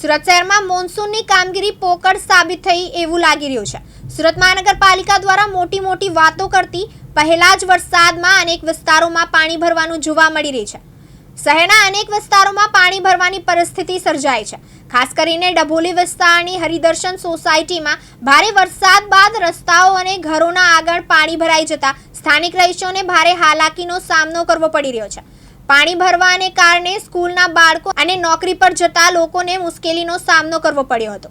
સુરત શહેરમાં મોન્સૂનની કામગીરી પોકળ સાબિત થઈ એવું લાગી રહ્યું છે. સુરત મહાનગરપાલિકા દ્વારા મોટી મોટી વાતો કરતી પહેલા જ વરસાદમાં અનેક વિસ્તારોમાં પાણી ભરવાનું જોવા મળી રહી છે. શહેરના અનેક વિસ્તારોમાં પાણી ભરવાની પરિસ્થિતિ સર્જાઈ છે. ખાસ કરીને ડભોલી વિસ્તારની હરિદર્શન સોસાયટીમાં ભારે વરસાદ બાદ રસ્તાઓ અને ઘરોના આગળ પાણી ભરાઈ જતા સ્થાનિક રહીશોને ભારે હાલાકીનો સામનો કરવો પડી રહ્યો છે. પાણી ભરવાને કારણે સ્કૂલના બાળકો અને નોકરી પર જતા લોકોને મુશ્કેલીનો સામનો કરવો પડ્યો હતો.